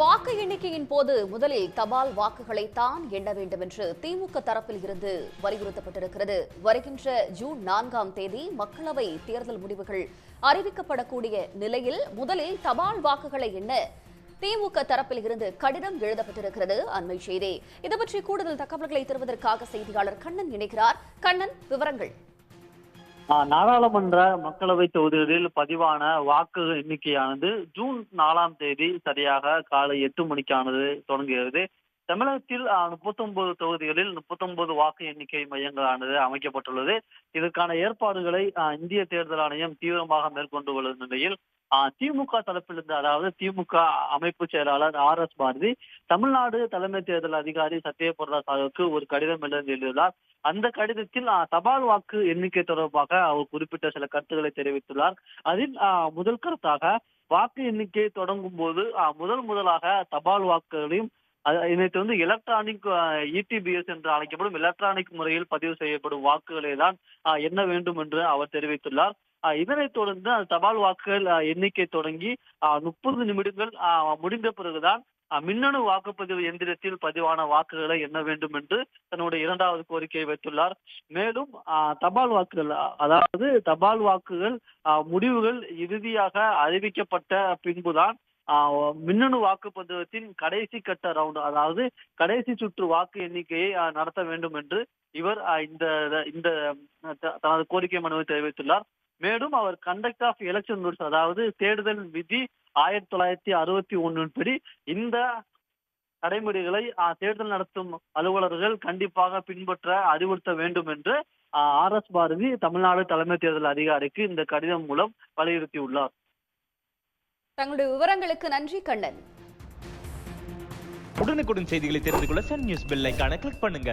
வாக்கு எண்ணிக்கையின் போது முதலில் தபால் வாக்குகளை தான் எண்ண வேண்டும் என்று திமுக தரப்பில் இருந்து வலியுறுத்தப்பட்டிருக்கிறது. வருகின்ற ஜூன் நான்காம் தேதி மக்களவை தேர்தல் முடிவுகள் அறிவிக்கப்படக்கூடிய நிலையில் முதலில் தபால் வாக்குகளை எண்ண திமுக தரப்பில் இருந்து கடிதம் எழுதப்பட்டிருக்கிறது அண்மை செய்தி. இது பற்றி கூடுதல் தகவல்களை தருவதற்காக செய்தியாளர் கண்ணன் இணைகிறார். கண்ணன் விவரங்கள். நாடாளுமன்ற மக்களவை தொகுதிகளில் பதிவான வாக்கு எண்ணிக்கையானது ஜூன் நாலாம் தேதி சரியாக காலை எட்டு மணிக்கானது தொடங்குகிறது. தமிழகத்தில் முப்பத்தொன்பது தொகுதிகளில் முப்பத்தொன்பது வாக்கு எண்ணிக்கை மையங்களானது அமைக்கப்பட்டுள்ளது. இதற்கான ஏற்பாடுகளை இந்திய தேர்தல் ஆணையம் தீவிரமாக மேற்கொண்டு வரும் நிலையில் திமுக தரப்பிலிருந்து அதாவது திமுக அமைப்பு செயலாளர் ஆர் எஸ் பாரதி தமிழ்நாடு தலைமை தேர்தல் அதிகாரி சத்யபிரதா சாகுக்கு ஒரு கடிதம் எழுதியுள்ளார். அந்த கடிதத்தில் தபால் வாக்கு எண்ணிக்கை தொடர்பாக அவர் குறிப்பிட்ட சில கருத்துக்களை தெரிவித்துள்ளார். அதில் ஆஹ், முதல் கருத்தாக வாக்கு எண்ணிக்கை தொடங்கும் போது முதல் முதலாக தபால் வாக்குகளையும் நேற்று வந்து எலக்ட்ரானிக் இடிபிஎஸ் என்று அழைக்கப்படும் எலக்ட்ரானிக் முறையில் பதிவு செய்யப்படும் வாக்குகளை தான் என்ன எண்ண வேண்டும் என்று அவர் தெரிவித்துள்ளார். இதனைத் தொடர்ந்து அந்த தபால் வாக்குகள் எண்ணிக்கை தொடங்கி முப்பது நிமிடங்கள் முடிந்த பிறகுதான் மின்னணு வாக்குப்பதிவு எந்திரத்தில் பதிவான வாக்குகளை எண்ண வேண்டும் என்று தன்னுடைய இரண்டாவது கோரிக்கையை வைத்துள்ளார். மேலும் ஆஹ், தபால் வாக்குகள் அதாவது தபால் வாக்குகள் முடிவுகள் இறுதியாக அறிவிக்கப்பட்ட பின்புதான் மின்னணு வாக்குப்பதிவத்தின் கடைசி கட்ட ரவுண்ட் அதாவது கடைசி சுற்று வாக்கு எண்ணிக்கையை நடத்த வேண்டும் என்று இவர் இந்த இந்த தனது கோரிக்கை மனுவை தெரிவித்துள்ளார். மேலும் அவர் கண்டக்ட் ஆஃப் எலெக்ஷன் ரூல்ஸ் அதாவது தேர்தல் விதி ஆயிரத்தி தொள்ளாயிரத்தி அறுபத்தி ஒன்னின் படி இந்த நடைமுறைகளை ஆஹ், தேர்தல் நடத்தும் அலுவலர்கள் கண்டிப்பாக பின்பற்ற அறிவுறுத்த வேண்டும் என்று ஆர் எஸ் பாரதி தமிழ்நாடு தலைமை தேர்தல் அதிகாரிக்கு இந்த கடிதம் மூலம் வலியுறுத்தியுள்ளார். தங்களுடைய விவரங்களுக்கு நன்றி கண்ணன். உடனுக்குடன் செய்திகளை தெரிந்து கொள்ள சன் நியூஸ் பெல் ஐக்கான கிளிக் பண்ணுங்க.